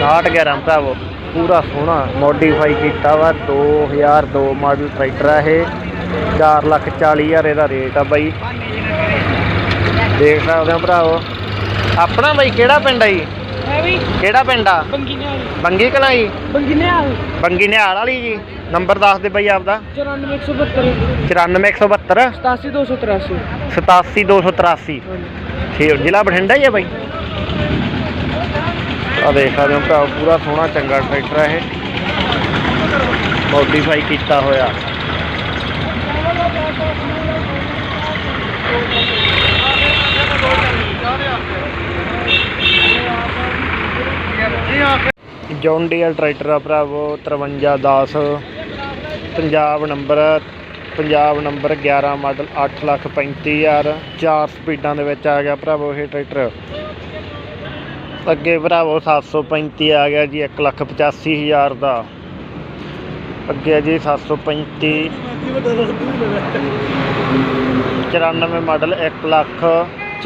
11 ਭਰਾਵੋ ਪੂਰਾ ਸੋਹਣਾ ਮੋਡੀਫਾਈ ਕੀਤਾ ਵਾ 2002 ਮਾਡਲ ਟਰੈਕਟਰ ਆ ਇਹ। 4 ਲੱਖ 40 ਹਜ਼ਾਰ ਇਹਦਾ ਰੇਟ ਆ ਬਾਈ। ਦੇਖ ਸਕਦੇ ਹੋ ਭਰਾਵੋ। ਆਪਣਾ ਬਾਈ ਕਿਹੜਾ ਪਿੰਡ ਆ ਜੀ? ਕਿਹੜਾ ਪਿੰਡ ਆ? ਬੰਗੀ ਨਿਹਾਲ। ਬੰਗੀ ਨਿਹਾਲ। ਬੰਗੀ ਨਿਹਾਲ ਵਾਲੀ ਜੀ। ਨੰਬਰ ਦੱਸ ਦੇ ਬਾਈ ਆਪਦਾ। 94172 94172 87283 87283 ਹਾਂਜੀ। ਠੀਕ ਜ਼ਿਲ੍ਹਾ ਬਠਿੰਡਾ ਹੀ ਹੈ ਬਾਈ? ਆ ਦੇਖ ਸਕਦੇ ਹੋ ਭਰਾ, ਪੂਰਾ ਸੋਹਣਾ ਚੰਗਾ ਟਰੈਕਟਰ ਹੈ ਇਹ। ਮੋਡੀਫਾਈ ਕੀਤਾ ਹੋਇਆ। ਜੌਨ ਡੀਅਰ ਟਰੈਕਟਰ ਆ ਭਰਾਵੋ 5310 Punjab number Punjab number 11 model 8 lakh 35000 ਚਾਰ ਸਪੀਡਾਂ ਦੇ ਵਿੱਚ ਆ ਗਿਆ ਭਰਾਵੋ ਇਹ ਟਰੈਕਟਰ। ਅੱਗੇ ਭਰਾਵੋ 735 ਆ ਗਿਆ ਜੀ 1 ਲੱਖ 85000 ਦਾ। ਅੱਗੇ ਹੈ ਜੀ 735 94 ਮਾਡਲ 1 ਲੱਖ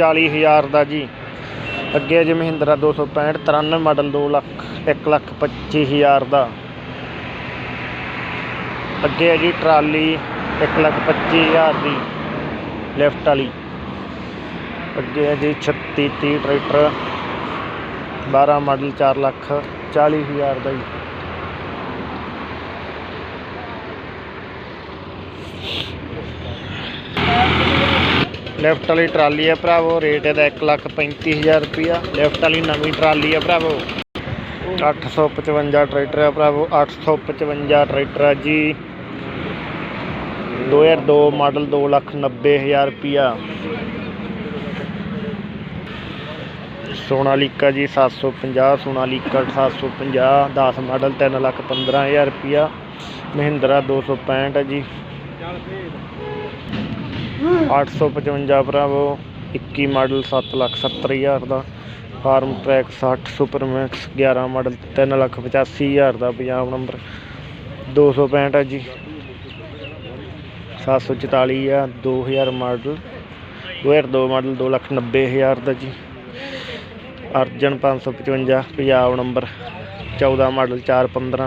40000 ਦਾ ਜੀ। ਅੱਗੇ ਹੈ ਜੀ ਮਹਿੰਦਰਾ 265 93 ਮਾਡਲ 2 ਲੱਖ 1 ਲੱਖ 25000 ਦਾ। ਅੱਗੇ ਹੈ ਜੀ ਟਰਾਲੀ 1 ਲੱਖ 25000 ਦੀ, ਲਿਫਟ ਵਾਲੀ। ਅੱਗੇ ਹੈ ਜੀ 36 30 ਟਰੈਕਟਰ। 12 ਮਾਡਲ 4 ਲੱਖ 40000 ਦਾ ਜੀ। ਲੈਫਟ ਵਾਲੀ ਟਰਾਲੀ ਹੈ ਭਰਾਵੋ, ਰੇਟ ਇਹਦਾ 1 ਲੱਖ 35000 ਰੁਪਿਆ ਲੈਫਟ ਵਾਲੀ ਨਵੀਂ ਟਰਾਲੀ ਹੈ ਭਰਾਵੋ। 855 ਟਰੈਕਟਰ ਹੈ ਭਰਾਵੋ 855 ਟਰੈਕਟਰ ਹੈ ਜੀ। 2002 ਮਾਡਲ 2 ਲੱਖ 90000 ਰੁਪਿਆ ਸੋਨਾਲੀਕਾ ਜੀ 750 ਸੋਨਾਲੀਕਾ 750 10 ਮਾਡਲ 3 ਲੱਖ 15000 ਰੁਪਿਆ ਮਹਿੰਦਰਾ 265 ਹੈ ਜੀ। 855 ਭਰਾਵੋ 21 ਮਾਡਲ 7 ਲੱਖ 70 ਹਜ਼ਾਰ ਦਾ। Farmtrac 60 super max 11 model 3 lakh 85 ਹਜ਼ਾਰ ਦਾ ਪੰਜਾਬ ਨੰਬਰ। 265 ਹੈ ਜੀ। 744 ਆ 2000 ਮਾਡਲ। 2002 ਮਾਡਲ 2 ਲੱਖ 90 ਹਜ਼ਾਰ ਦਾ ਜੀ। Arjun 555 Punjab number 14 model 415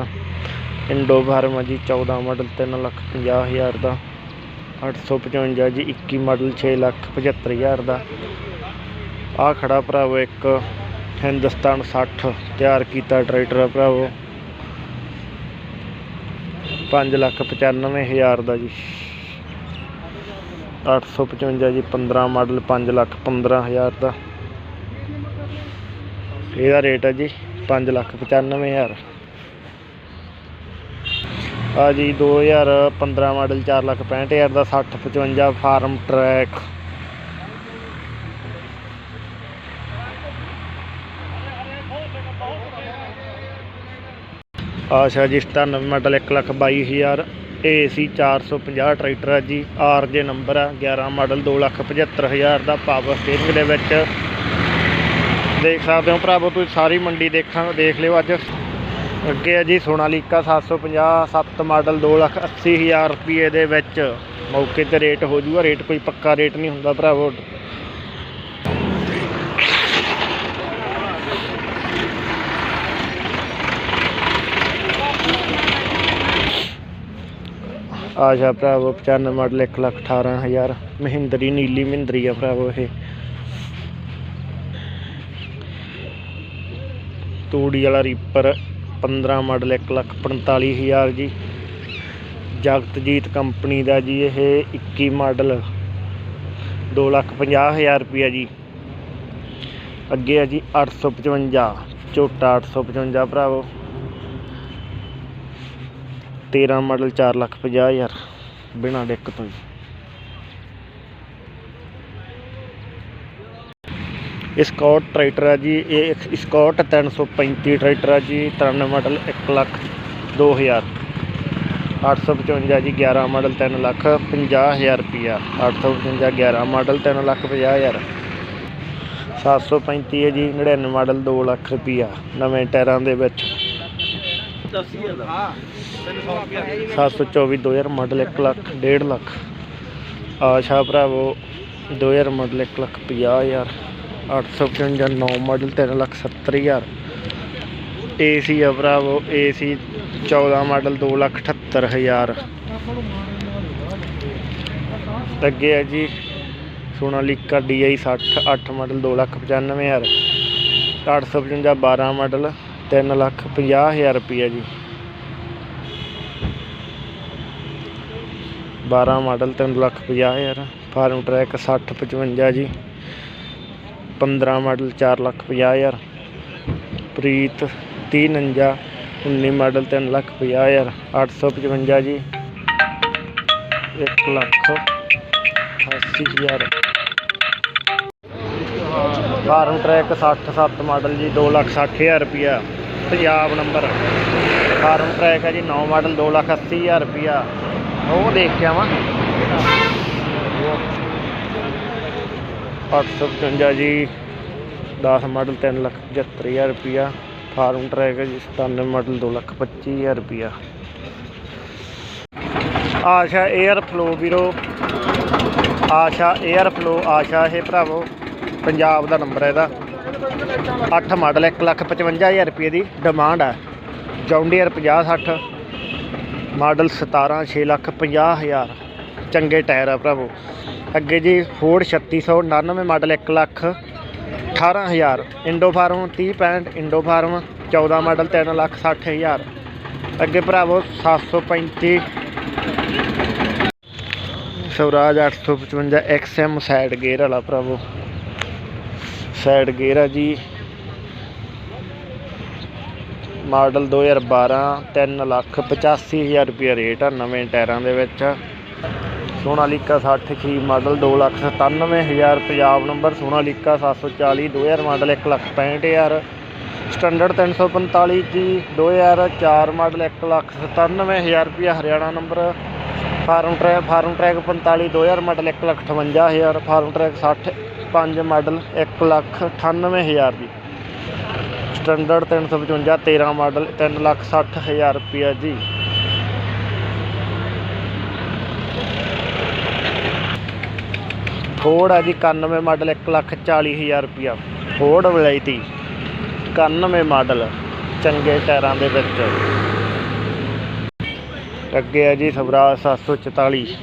Indo Farm ਜੀ 14 ਮਾਡਲ 3 ਲੱਖ 50 ਹਜ਼ਾਰ ਦਾ 855 ਜੀ 21 ਮਾਡਲ 6 ਲੱਖ 75 ਹਜ਼ਾਰ ਦਾ। ਆ ਖੜਾ ਭਰਾਵੋ ਇੱਕ ਹਿੰਦੁਸਤਾਨ 60 ਤਿਆਰ ਕੀਤਾ ਟਰੈਕਟਰ ਆ ਭਰਾਵੋ। 5 ਲੱਖ 95 ਹਜ਼ਾਰ ਦਾ ਜੀ। 855 ਜੀ 15 ਮਾਡਲ 5 ਲੱਖ 15 ਹਜ਼ਾਰ ਦਾ। ਇਹਦਾ ਰੇਟ ਹੈ ਜੀ 5 ਲੱਖ 95 ਹਜ਼ਾਰ। ਆ ਜੀ 2015 ਮਾਡਲ 4 ਲੱਖ 65 ਹਜ਼ਾਰ ਦਾ 60 55 ਫਾਰਮ ਟਰੈਕ। ਆਸ਼ਾ ਜੀ 97 ਮਾਡਲ 1 ਲੱਖ 22 ਹਜ਼ਾਰ। ਏਸੀ 450 ਟਰੈਕਟਰ ਹੈ ਜੀ। ਆਰ ਜੇ ਨੰਬਰ ਆ 11 ਮਾਡਲ 2 ਲੱਖ 75 ਹਜ਼ਾਰ ਦਾ ਪਾਵਰ ਸਟੀਅਰਿੰਗ ਦੇ ਵਿੱਚ। ਦੇਖ ਸਕਦੇ ਹੋ ਭਰਾਵੋ, ਤੁਸੀਂ ਸਾਰੀ ਮੰਡੀ ਦੇਖਾਂ, ਦੇਖ ਲਿਓ ਅੱਜ। ਅੱਗੇ ਹੈ ਜੀ ਸੋਨਾਲੀਕਾ 750 7 ਮਾਡਲ 2 ਲੱਖ 80 ਹਜ਼ਾਰ ਰੁਪਏ ਦੇ ਵਿੱਚ। ਮੌਕੇ ਤੇ ਰੇਟ ਹੋ ਜੂਗਾ, ਰੇਟ ਕੋਈ ਪੱਕਾ ਰੇਟ ਨਹੀਂ ਹੁੰਦਾ ਭਰਾਵੋ। ਆਸ਼ਾ ਭਰਾਵੋ 95 ਮਾਡਲ 1 ਲੱਖ 18 ਹਜ਼ਾਰ। ਮਹਿੰਦਰੀ, ਨੀਲੀ ਮਹਿੰਦਰੀ ਆ ਭਰਾਵੋ ਇਹ। ਤੂੜੀ ਵਾਲਾ ਰੀਪਰ 15 ਮਾਡਲ 1 ਲੱਖ 45 ਹਜ਼ਾਰ ਜੀ। ਜਗਤਜੀਤ ਕੰਪਨੀ ਦਾ ਜੀ ਇਹ 21 ਮਾਡਲ 2 ਲੱਖ 50 ਹਜ਼ਾਰ ਰੁਪਿਆ ਜੀ। ਅੱਗੇ ਆ ਜੀ 855 ਝੋਟਾ 855 ਭਰਾਵੋ। 13 ਮਾਡਲ 4 ਲੱਖ 50 ਹਜ਼ਾਰ, ਬਿਨਾਂ ਡਿੱਕ ਤੋਂ ਜੀ। ਸਕਾਟ ਟਰੈਕਟਰ ਹੈ ਜੀ। ਇਹ ਸਕਾਟ 335 ਟਰੈਕਟਰ ਹੈ ਜੀ। 93 ਮਾਡਲ 1 ਲੱਖ 2000 855 ਜੀ 11 ਮਾਡਲ 3 ਲੱਖ 50000 ਰੁਪਿਆ 855 11 ਮਾਡਲ 3 ਲੱਖ 50000 735 ਹੈ ਜੀ 99 ਮਾਡਲ 2 ਲੱਖ ਰੁਪਿਆ ਨਵੇਂ ਟਾਇਰਾਂ ਦੇ ਵਿੱਚ। 724 2000 ਮਾਡਲ 1 ਲੱਖ 1.5 ਲੱਖ। ਆਸ਼ਾ ਭਰਾਵੋ 2000 ਮਾਡਲ 1 ਲੱਖ 50000 855 9 ਮਾਡਲ 3 ਲੱਖ 70 ਹਜ਼ਾਰ। ਏਸੀ ਆ ਭਰਾਵੋ ਏਸੀ 14 ਮਾਡਲ 278000 ਅੱਗੇ ਹੈ ਜੀ, ਸੋਨਾਲੀਕਾ DI 60 8 ਮਾਡਲ 295000 855 12 ਮਾਡਲ 350000 ਰੁਪਈਆ ਜੀ। 12 ਮਾਡਲ 350000 ਫਾਰਮ ਟਰੈਕ 60 55 ਜੀ। 15 ਮਾਡਲ 450000 ਪ੍ਰੀਤ 3049 19 ਮਾਡਲ 350000 855 ਜੀ। 1 ਲੱਖ 80000 ਫਾਰਮ ਟਰੈਕ 60 7 ਮਾਡਲ ਜੀ 2 ਲੱਖ 60000 ਰੁਪਿਆ ਪੰਜਾਬ ਨੰਬਰ। ਫਾਰਮ ਟਰੈਕ ਹੈ ਜੀ 9 ਮਾਡਲ 2 ਲੱਖ 80000 ਰੁਪਿਆ ਉਹ ਦੇਖ ਕੇ ਆਵਾਂ। 855 ਜੀ 10 ਮਾਡਲ 3 ਲੱਖ 75000 ਰੁਪਿਆ ਫਾਰਮ ਟਰੈਕ ਹੈ ਜੀ 97 ਮਾਡਲ 2 ਲੱਖ 25000 ਰੁਪਿਆ ਆਸ਼ਾ 에ਅਰ ਫਲੋ ਵੀਰੋ। ਆਸ਼ਾ 에ਅਰ ਫਲੋ, ਆਸ਼ਾ ਇਹ ਭਰਾਵੋ, ਪੰਜਾਬ ਦਾ ਨੰਬਰ ਹੈ ਇਹਦਾ। 8 ਮਾਡਲ 1 ਲੱਖ 55000 ਰੁਪਏ ਦੀ ਡਿਮਾਂਡ ਹੈ। ਜੌਂਡੀਅਰ 50 60 ਮਾਡਲ 17 6 ਲੱਖ 50000 ਚੰਗੇ ਟਾਇਰ ਆ ਭਰਾਵੋ। ਅੱਗੇ ਜੀ Ford 3699 model 1 lakh 18000 Indo Farm 30 65 Indo Farm 14 model 3 lakh 60000 ਅੱਗੇ ਭਰਾਵੋ 735 ਸਵਰਾਜ 855 XM ਸਾਈਡ ਗੇਅਰ ਵਾਲਾ ਭਰਾਵੋ। ਸਾਈਡ ਗੇਅਰ ਆ ਜੀ। ਮਾਡਲ 2012 3 ਲੱਖ 85000 ਰੁਪਏ ਰੇਟ ਆ ਨਵੇਂ ਟਾਇਰਾਂ ਦੇ ਵਿੱਚ। Sonalika 60 ਖੀ model 2 lakh 97000 Punjab number, Sonalika 740 2000 model 1 lakh 65000 standard 345 ਜੀ 2004 ਮਾਡਲ 1 ਲੱਖ 97000 ਰੁਪਏ Haryana number. Farmtrac Farmtrac 45 2000 model 1 lakh 58000 Farmtrac 60 5 model 1 lakh 98000 ਜੀ। ਸਟੈਂਡਰਡ 355 13 ਮਾਡਲ 3 ਲੱਖ 60000 ਰੁਪਿਆ ਜੀ। ਫੋਰਡ ਆ ਜੀ 91 ਮਾਡਲ 1 ਲੱਖ 40000 ਰੁਪਿਆ ਫੋਰਡ ਵੈਰਾਈਟੀ 91 ਮਾਡਲ, ਚੰਗੇ ਟਾਇਰਾਂ ਦੇ ਵਿੱਚ। ਅੱਗੇ ਆ ਜੀ, ਸਵਰਾਜ 744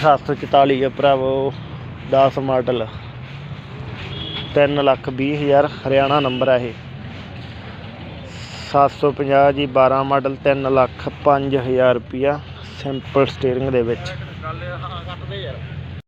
744 ਆ ਭਰਾਵੋ 10 ਮਾਡਲ। 3 ਲੱਖ 20 ਹਜ਼ਾਰ, ਹਰਿਆਣਾ ਨੰਬਰ ਹੈ ਇਹ। 750 ਜੀ 12 ਮਾਡਲ 3 ਲੱਖ 5000 ਰੁਪਿਆ ਸਿੰਪਲ ਸਟੀਅਰਿੰਗ ਦੇ ਵਿੱਚ।